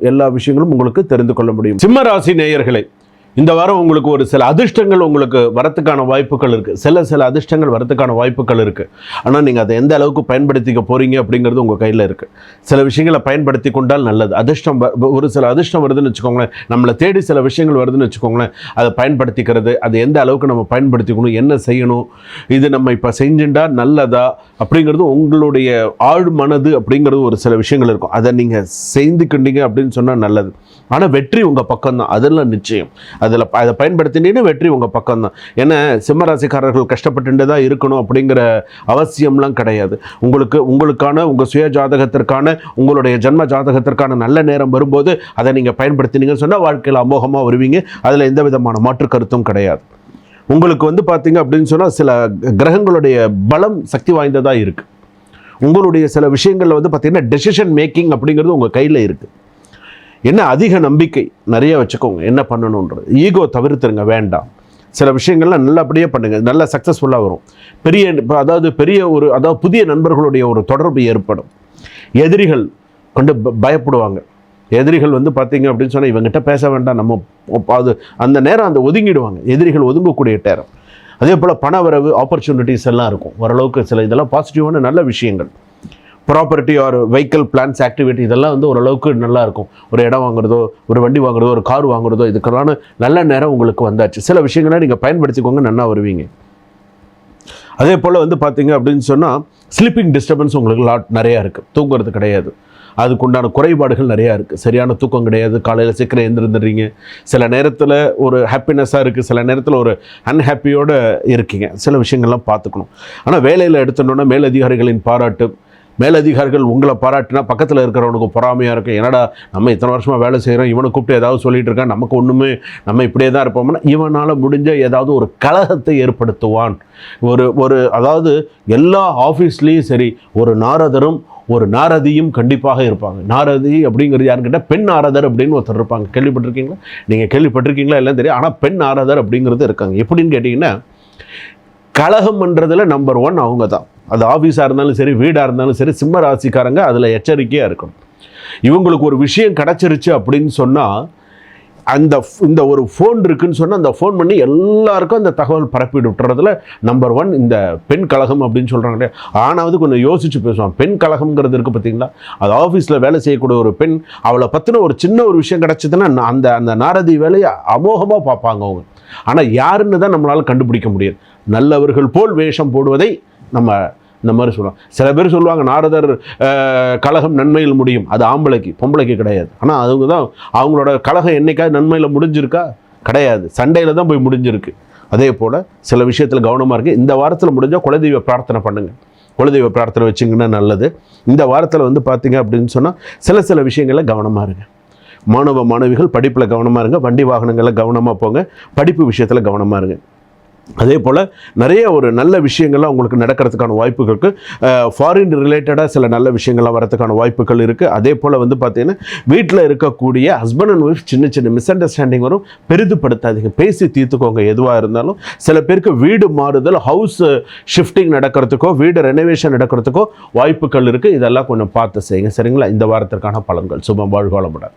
எல்லா விஷயங்களும் உங்களுக்கு தெரிந்து கொள்ள முடியும். சிம்ம ராசி நேயர்களை இந்த வாரம் உங்களுக்கு ஒரு சில அதிர்ஷ்டங்கள் உங்களுக்கு வரத்துக்கான வாய்ப்புகள் இருக்குது சில சில அதிர்ஷ்டங்கள் வரத்துக்கான வாய்ப்புகள் இருக்குது ஆனால் நீங்கள் அதை எந்த அளவுக்கு பயன்படுத்திக்க போகிறீங்க அப்படிங்கிறது உங்கள் கையில் இருக்குது சில விஷயங்களை பயன்படுத்தி கொண்டால் நல்லது. அதிர்ஷ்டம் ஒரு சில அதிர்ஷ்டம் வருதுன்னு வச்சுக்கோங்களேன். நம்மளை தேடி சில விஷயங்கள் வருதுன்னு வச்சுக்கோங்களேன். அதை பயன்படுத்திக்கிறது அதை எந்த அளவுக்கு நம்ம பயன்படுத்திக்கணும் என்ன செய்யணும் இது நம்ம இப்போ செஞ்சுட்டா நல்லதா அப்படிங்கிறது உங்களுடைய ஆழ் மனது அப்படிங்கிறது ஒரு சில விஷயங்கள் இருக்கும். அதை நீங்கள் செய்துக்கிட்டீங்க அப்படின்னு சொன்னால் நல்லது. ஆனால் வெற்றி உங்கள் பக்கம் தான் அதெல்லாம் நிச்சயம். அதில் அதை பயன்படுத்தினீன்னு வெற்றி உங்கள் பக்கம் தான் ஏன்னா சிம்மராசிக்காரர்கள் கஷ்டப்பட்டு தான் இருக்கணும் அப்படிங்கிற அவசியம்லாம் கிடையாது. உங்களுக்கு உங்களுக்கான உங்கள் சுய ஜாதகத்திற்கான உங்களுடைய ஜன்ம ஜாதகத்திற்கான நல்ல நேரம் வரும்போது அதை நீங்கள் பயன்படுத்தினீங்கன்னு சொன்னால் வாழ்க்கையில் அமோகமாக வருவீங்க. அதில் எந்த விதமான மாற்று கருத்தும் கிடையாது. உங்களுக்கு வந்து பார்த்தீங்க அப்படின்னு சொன்னால் சில கிரகங்களுடைய பலம் சக்தி வாய்ந்ததாக இருக்குது உங்களுடைய சில விஷயங்களில் வந்து பார்த்திங்கன்னா டெசிஷன் மேக்கிங் அப்படிங்கிறது உங்கள் கையில் இருக்குது என்ன அதிக நம்பிக்கை நிறைய வச்சுக்கோங்க. என்ன பண்ணணுன்றது. ஈகோ தவிர்த்துருங்க வேண்டாம். சில விஷயங்கள்லாம் நல்லபடியாக பண்ணுங்கள் நல்ல சக்ஸஸ்ஃபுல்லாக வரும். பெரிய இப்போ அதாவது பெரிய ஒரு அதாவது புதிய நண்பர்களுடைய ஒரு தொடர்பு ஏற்படும். எதிரிகள் கொண்டு ப- பயப்படுவாங்க. எதிரிகள் வந்து பார்த்தீங்க அப்படின்னு சொன்னால் இவங்ககிட்ட பேச வேண்டாம். நம்ம அது அந்த நேரம் அந்த ஒதுங்கிடுவாங்க. எதிரிகள் ஒதுங்கக்கூடிய நேரம் அதே போல் பண வரவு ஆப்பர்ச்சுனிட்டிஸ் எல்லாம் இருக்கும். ஓரளவுக்கு சில இதெல்லாம் பாசிட்டிவான நல்ல விஷயங்கள். Property or vehicle plans activity இதெல்லாம் வந்து ஓரளவுக்கு நல்லா இருக்கும் ஒரு இடம் வாங்குறதோ ஒரு வண்டி வாங்குறதோ ஒரு கார் வாங்குறதோ இதுக்கெல்லாம் நல்ல நேரம் உங்களுக்கு வந்தாச்சு. சில விஷயங்களை நீங்கள் பயன்படுத்திக்கோங்க நல்லா வருவீங்க. அதே போல் வந்து பார்த்தீங்க அப்படின்னு சொன்னால் ஸ்லீப்பிங் டிஸ்டர்பன்ஸ் உங்களுக்கு லாட் நிறையா இருக்குது தூங்குறது கிடையாது. அதுக்குண்டான குறைபாடுகள் நிறையா இருக்குது சரியான தூக்கம் கிடையாது. காலையில் சீக்கிரம் எழுந்திருந்துடுறீங்க. சில நேரத்தில் ஒரு ஹாப்பினஸ்ஸாக இருக்குது சில நேரத்தில் ஒரு அன்ஹாப்பியோடு இருக்கீங்க. சில விஷயங்கள்லாம் பார்த்துக்கணும். ஆனால் வேலையில் எடுத்துட்டோன்னா மேலதிகாரிகளின் பாராட்டு மேலதிகாரிகள் உங்களை பாராட்டினா பக்கத்தில் இருக்கிறவனுக்கு பொறாமையாக இருக்கும் என்னடா நம்ம இத்தனை வருஷமாக வேலை செய்கிறோம் இவனை கூப்பிட்டு ஏதாவது சொல்லிட்டு இருக்கான் நமக்கு ஒன்றுமே நம்ம இப்படியே தான் இருப்போம்னா இவனால் முடிஞ்ச ஏதாவது ஒரு கலகத்தை ஏற்படுத்துவான். ஒரு ஒரு அதாவது எல்லா ஆஃபீஸ்லேயும் சரி ஒரு நாரதரும் ஒரு நாரதியும் கண்டிப்பாக இருப்பாங்க. நாரதி அப்படிங்கிறது யாருன்னு கேட்டால் பெண் நாரதர் அப்படின்னு ஒருத்தர் இருப்பாங்க. கேள்விப்பட்டிருக்கீங்களா? நீங்கள் கேள்விப்பட்டிருக்கீங்களா? எல்லாம் தெரியும் ஆனால் பெண் நாரதர் அப்படிங்கிறது இருக்காங்க. எப்படின்னு கேட்டிங்கன்னா கலகம்ன்றதுல நம்பர் ஒன் அவங்க தான் அது ஆஃபீஸாக இருந்தாலும் சரி வீடாக இருந்தாலும் சரி சிம்ம ராசிக்காரங்க அதில் எச்சரிக்கையாக இருக்கணும். இவங்களுக்கு ஒரு விஷயம் கிடச்சிருச்சு அப்படின்னு சொன்னால் அந்த இந்த ஒரு ஃபோன் இருக்குன்னு சொன்னால் அந்த ஃபோன் பண்ணி எல்லாருக்கும் அந்த தகவல் பரப்பி விட்டுறதுல நம்பர் ஒன் இந்த பெண் கழகம் அப்படின்னு சொல்கிறாங்க ஆனாவது கொஞ்சம் யோசிச்சு பேசுவான். பெண் கழகம்ங்கிறது இருக்குது பார்த்தீங்களா? அது ஆஃபீஸில் வேலை செய்யக்கூடிய ஒரு பெண் அவளை பற்றின ஒரு சின்ன ஒரு விஷயம் கிடச்சிதுன்னா அந்த அந்த நாரதி வேலையை அமோகமாக பார்ப்பாங்க அவங்க. ஆனால் யாருன்னு தான் நம்மளால் கண்டுபிடிக்க முடியாது. நல்லவர்கள் போல் வேஷம் போடுவதை நம்ம இந்த மாதிரி சொல்லுவோம் சில பேர் சொல்லுவாங்க நாரதர் கழகம் கலகம் நன்மையில் முடியும். அது ஆம்பளைக்கு பொம்பளைக்கு கிடையாது. ஆனால் அவங்க தான் அவங்களோட கலகம் என்னைக்காவது நன்மையில் முடிஞ்சிருக்கா? கிடையாது. சண்டையில் தான் போய் முடிஞ்சிருக்கு. அதே போல் சில விஷயத்தில் கவனமாக இருக்குது இந்த வாரத்தில் முடிஞ்சால் குலதெய்வ பிரார்த்தனை பண்ணுங்கள் குலதெய்வ பிரார்த்தனை வச்சிங்கன்னா நல்லது. இந்த வாரத்தில் வந்து பார்த்தீங்க அப்படின்னு சொன்னால் சில சில விஷயங்களில் கவனமாக இருங்க. மாணவ மாணவிகள் படிப்பில் கவனமாக இருங்க. வண்டி வாகனங்களில் கவனமாக போங்க. படிப்பு விஷயத்தில் கவனமாக இருங்க. அதே போல் நிறைய ஒரு நல்ல விஷயங்கள்லாம் உங்களுக்கு நடக்கிறதுக்கான வாய்ப்புகள் இருக்குது ஃபாரின் ரிலேட்டடாக சில நல்ல விஷயங்கள்லாம் வரதுக்கான வாய்ப்புகள் இருக்குது அதே போல் வந்து பார்த்தீங்கன்னா வீட்டில் இருக்கக்கூடிய ஹஸ்பண்ட் அண்ட் ஒய்ஃப் சின்ன சின்ன மிஸ் அண்டர்ஸ்டாண்டிங் வரும். பெரிதுபடுத்தாதீங்க. பேசி தீர்த்துக்கோங்க. எதுவாக இருந்தாலும் சில பேருக்கு வீடு மாறுதல் ஹவுஸ் ஷிஃப்டிங் நடக்கிறதுக்கோ வீடு ரெனோவேஷன் நடக்கிறதுக்கோ வாய்ப்புகள் இருக்குது இதெல்லாம் கொஞ்சம் பார்த்து செய்யுங்க. சரிங்களா? இந்த வாரத்திற்கான பலன்கள். சுபம் வாழ்வாளமுடன்